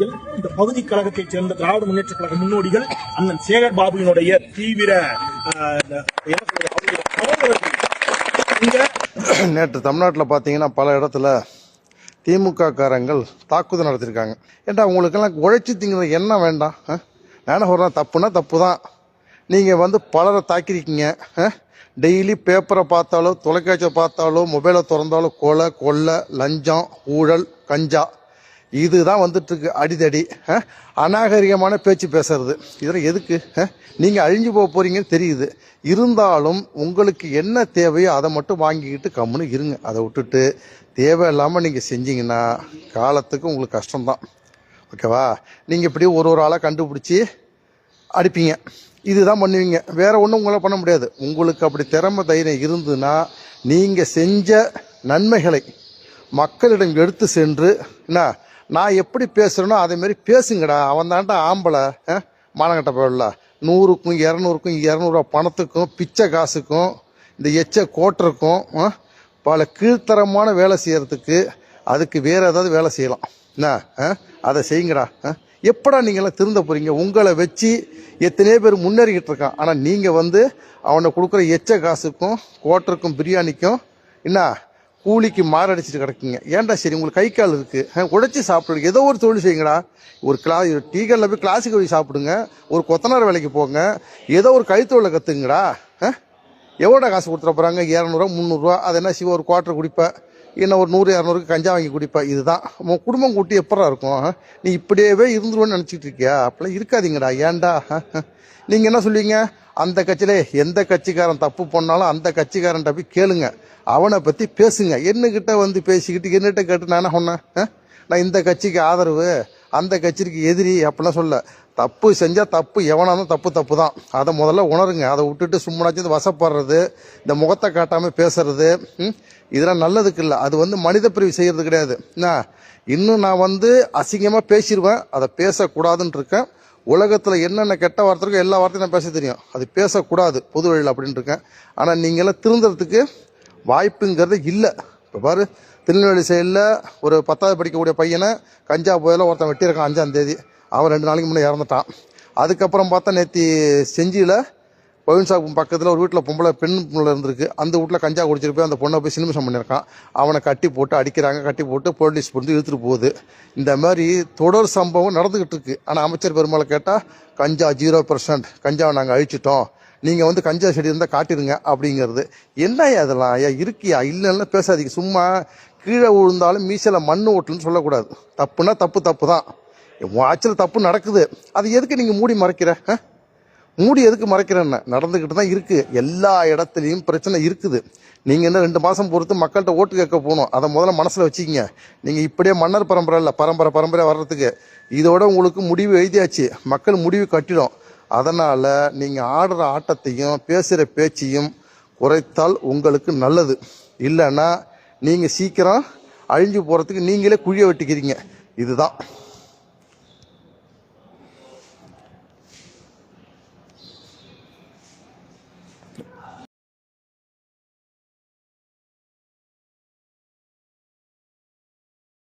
இந்த பகுதி கழகத்தைச் சேர்ந்த திராவிட முன்னேற்ற கழக முன்னோடிகள் அண்ணன் சேகர் பாபுவினுடைய தீவிர நேற்று தமிழ்நாட்டில் பார்த்தீங்கன்னா பல இடத்துல திமுக காரங்கள் தாக்குதல் நடத்தியிருக்காங்க. ஏன்டா உங்களுக்கெல்லாம் உழைச்சி திங்கிற என்ன வேண்டாம் ஆ? ஒரு என்ன தப்புனா தப்பு தான் நீங்கள் வந்து பலரை தாக்கியிருக்கீங்க டெய்லி பேப்பரை பார்த்தாலோ தொலைக்காட்சியை பார்த்தாலோ மொபைலை திறந்தாலோ கொலை கொள்ளை லஞ்சம் ஊழல் கஞ்சா. இதுதான் வந்துட்டுருக்கு அடிதடி ஆ? அநாகரிகமான பேச்சு பேசுறது. இதெல்லாம் எதுக்கு ஆ? அழிஞ்சு போக போகிறீங்கன்னு தெரியுது. இருந்தாலும் உங்களுக்கு என்ன தேவையோ அதை மட்டும் வாங்கிக்கிட்டு கம்முன்னு இருங்க. அதை விட்டுட்டு தேவையில்லாமல் நீங்கள் செஞ்சீங்கன்னா காலத்துக்கு உங்களுக்கு கஷ்டம்தான். ஓகேவா? நீங்கள் இப்படி ஒரு ஒரு ஆளாக கண்டுபிடிச்சி அடிப்பீங்க. இதுதான் பண்ணுவீங்க. வேறு ஒன்றும் உங்களால் பண்ண முடியாது. உங்களுக்கு அப்படி திறமை தைரியம் இருந்துன்னா நீங்கள் செஞ்ச நன்மைகளை மக்களிடம் எடுத்து சென்று என்ன? நான் எப்படி பேசுகிறேனோ அதேமாரி பேசுங்கடா. அவன் தான்டா ஆம்பளை மானங்கட்ட போயிடல. நூறுக்கும் இரநூறுக்கும் இரநூறுவா பணத்துக்கும் பிச்சை காசுக்கும் இந்த எச்ச கோட்டருக்கும் பல கீழ்த்தரமான வேலை செய்கிறதுக்கு அதுக்கு வேற ஏதாவது வேலை செய்யலாம். என்ன? அதை செய்யுங்கடா. எப்படா நீங்களாம் திருந்த போகிறீங்க உங்களை வச்சு எத்தனையோ பேர் முன்னேறிக்கிட்டு இருக்கான். ஆனால் நீங்கள் வந்து அவனை கொடுக்குற எச்ச காசுக்கும் கோட்டருக்கும் பிரியாணிக்கும் என்ன? கூலிக்கு மாரடிச்சிட்டு கிடக்குங்க. ஏன்டா சரி உங்களுக்கு கை கால் இருக்குது அஹ், உழைச்சி சாப்பிடுங்க. ஏதோ ஒரு தொழில் செய்யுங்கடா. ஒரு கிளா டீ கடையில் போய் கிளாஸுக்கு போய் சாப்பிடுங்க. ஒரு கொத்தனார் வேலைக்கு போங்க. ஏதோ ஒரு கைத்தொழிலை கற்றுங்கடா எவ்வளோடா காசு கொடுத்துட போகிறாங்க இரநூறுவா முந்நூறுரூவா அது என்ன சிவ ஒரு குவார்ட்டர் குடிப்பேன். இன்னும் ஒரு நூறு இரநூறுக்கு கஞ்சா வாங்கி குடிப்பேன் இதுதான். உன் குடும்பம் கூட்டி எப்படா இருக்கும்? நீ இப்படியேவே இருந்துருவேன்னு நினச்சிட்டு இருக்கியா? அப்படிலாம் இருக்காதீங்கடா ஏன்டா? நீங்கள் என்ன சொல்லுவீங்க? அந்த கட்சியிலே எந்த கட்சிக்காரன் தப்பு பண்ணாலும் அந்த கட்சிக்காரன்ட்ட போய் கேளுங்க. அவனை பற்றி பேசுங்க. என்னக்கிட்ட வந்து பேசிக்கிட்டு என்னகிட்ட கேட்டு நான் என்ன சொன்னேன் நான் இந்த கட்சிக்கு ஆதரவு. அந்த கட்சிக்கு எதிரி அப்படிலாம் சொல்ல தப்பு செஞ்சால் தப்பு எவனாலும் தப்பு தப்பு தான் அதை முதல்ல உணருங்க. அதை விட்டுட்டு சும்மனாச்சு இந்த வசப்படுறது இந்த முகத்தை காட்டாமல் பேசுறது இதெல்லாம் நல்லதுக்கு இல்லை. அது வந்து மனித பிரிவு செய்கிறது கிடையாது. என்ன? இன்னும் நான் வந்து அசிங்கமாக பேசிடுவேன் அதை பேசக்கூடாதுன்னு இருக்கேன். உலகத்தில் என்னென்ன கெட்ட வார்த்தை இருக்கோ எல்லா வார்த்தையும் நான் பேச தெரியும். அது பேசக்கூடாது பொது வழியில் அப்படின்ட்டு இருக்கேன். ஆனால் நீங்களாம் திருந்துறதுக்கு வாய்ப்புங்கிறது இல்லை. இப்போ பாரு திருநெல்வேலி சைடில் ஒரு பத்தாவது படிக்கக்கூடிய பையனை கஞ்சா புயலில் ஒருத்தன் வெட்டியிருக்கான் அஞ்சாந்தேதி அவன் ரெண்டு நாளைக்கு முன்னே இறந்துட்டான். அதுக்கப்புறம் பார்த்தா நேற்று செஞ்சியில் ஒயின் பக்கத்தில் ஒரு வீட்டில் பொம்பளை பெண் பொம்பளை இருந்திருக்கு. அந்த வீட்டில் கஞ்சா குடிச்சிட்டு போய் அந்த பொண்ணை போய் சினிமிஷம் பண்ணியிருக்கான். அவனை கட்டி போட்டு அடிக்கிறாங்க. கட்டி போட்டு போலீஸ் புரிஞ்சு இழுத்துட்டு போகுது. இந்த மாதிரி தொடர் சம்பவம் நடந்துக்கிட்டு இருக்குது ஆனால் அமைச்சர் பெருமாளை கேட்டால் கஞ்சா ஜீரோ பர்சன்ட் கஞ்சாவை நாங்கள் அழிச்சிட்டோம். நீங்கள் வந்து கஞ்சா செடி இருந்தால் காட்டிடுங்க அப்படிங்கிறது. என்ன அதெல்லாம் ஐயா இருக்கியா? இல்லைன்னா பேசாதீங்க. சும்மா கீழே விழுந்தாலும் மீசையில் மண் ஓட்டலன்னு சொல்லக்கூடாது. தப்புனா தப்பு தப்பு தான் ஆக்சுவலாக தப்பு நடக்குது. அது எதுக்கு நீங்கள் மூடி மறைக்கிற? மூடி எதுக்கு மறைக்கிறேன்னு? நடந்துக்கிட்டு தான் இருக்குது எல்லா இடத்துலையும் பிரச்சனை இருக்குது. நீங்கள் என்ன ரெண்டு மாதம் பொறுத்து மக்கள்கிட்ட ஓட்டு கேட்க போகணும்? அதை முதல்ல மனசில் வச்சுக்கிங்க. நீங்கள் இப்படியே மன்னர் பரம்பரை இல்லை பரம்பரை பரம்பரை வர்றதுக்கு. இதோட உங்களுக்கு முடிவு எழுதியாச்சு. மக்கள் முடிவு கட்டிடும். அதனால் நீங்கள் ஆடுற ஆட்டத்தையும் பேசுகிற பேச்சையும் குறைத்தால் உங்களுக்கு நல்லது. இல்லைன்னா நீங்கள் சீக்கிரம் அழிஞ்சு போகிறதுக்கு நீங்களே குழியை வெட்டிக்கிறீங்க. இதுதான்.